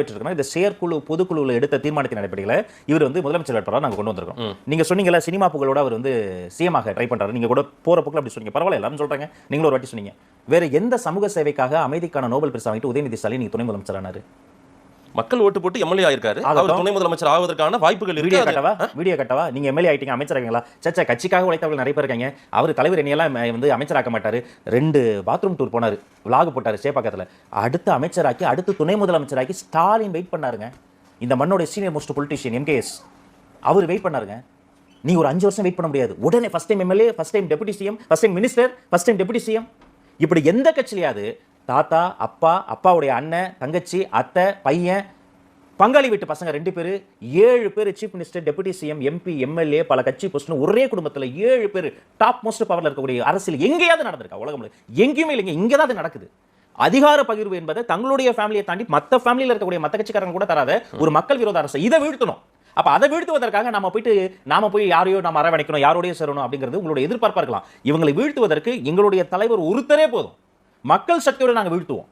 இந்த செயற்குழு பொதுக்குழுவில் எடுத்த தீர்மானத்தின் அடிப்படையில் இவர் வந்து முதலமைச்சர் வேட்பாளராக நாங்கள் கொண்டு வந்திருக்கோம். நீங்க சொன்னீங்கல்ல சினிமா புகழோட அவர் வந்து சிஎமாக ட்ரை பண்றாரு. நீங்க கூட போற போக்கில் அப்படி சொன்னீங்க. பரவாயில்ல எல்லாரும் சொல்றாங்க. நீங்களும் ஒரு வாட்டி சொன்னீங்க. வேற எந்த சமூக சேவைக்காக அமைதிக்கான நோபல் பரிசு வாங்கிட்டு உதயநிதி ஸ்டாலின் நீங்க துணை முதலமைச்சர் ஆனாரு மக்கள் ஓட்டு போட்டு எம்எல்ஏ ஆயிருக்காரு. அவர். துணை முதலமைச்சர் ஆவதற்கான வாய்ப்புகள் வீடியோ கட்டவா? வீடியோ கட்டவா? நீங்க எம்எல்ஏ ஆயிட்டீங்க அமைச்சர் ஆகிங்களா சச்சா கட்சிக்காக உழைத்தவர்கள் நிறைய பேர் இருக்காங்க. அவர் தலைவர் என்னையெல்லாம் வந்து அமைச்சராக்க மாட்டாரு. ரெண்டு பாத்ரூம் டூர் போனாரு. விலாக் போட்டாரு சேப்பாக்கத்துல. அடுத்து அமைச்சராக்கி அடுத்து துணை முதலமைச்சராக்கி ஸ்டாலின் வெயிட் பண்ணாருங்க. இந்த மண்ணோட சீனியர் மோஸ்ட் பொலிட்டிஷியன் எம்கேஎஸ் அவர் வெயிட் பண்ணாருங்க. நீ ஒரு அஞ்சு வருஷம் வெயிட் பண்ண முடியாது. உடனே first time MLA first time deputy CM first time minister first time deputy CM இப்படி எந்த கட்சியிலையாவது தாத்தா அப்பா அப்பாவுடைய அண்ணன் தங்கச்சி அத்தை பையன் பங்காளி வீட்டு பசங்க ரெண்டு பேர் ஏழு பேர் chief minister deputy CM MP MLA பல கட்சி போஸ்ட்னு ஒரே குடும்பத்தில் ஏழு பேர் டாப் மோஸ்ட் பவர்ல இருக்கக்கூடிய அரசியல் எங்கேயாவது நடந்திருக்கா? உலகம் எங்கேயுமே இல்லைங்க இங்கே தான் அது நடக்குது. அதிகார பகிர்வு என்பதை தங்களுடைய ஃபேமிலியை தாண்டி மற்ற ஃபேமிலியில் இருக்கக்கூடிய மற்ற கட்சிக்காரங்க கூட தராத ஒரு மக்கள் விரோத அரசு இதை வீழ்த்தணும். அப்போ அதை வீழ்த்துவதற்காக நம்ம போயிட்டு நாம போய் யாரையோ நம்ம அரவணைக்கணும் யாரோடய சேரணும் அப்படிங்கிறது உங்களுடைய எதிர்பார்ப்பா இருக்கலாம். இவங்களை வீழ்த்துவதற்கு எங்களுடைய தலைவர் ஒருத்தரே போதும். மக்கள் சக்தியோட நாங்கள் வீழ்த்துவோம்.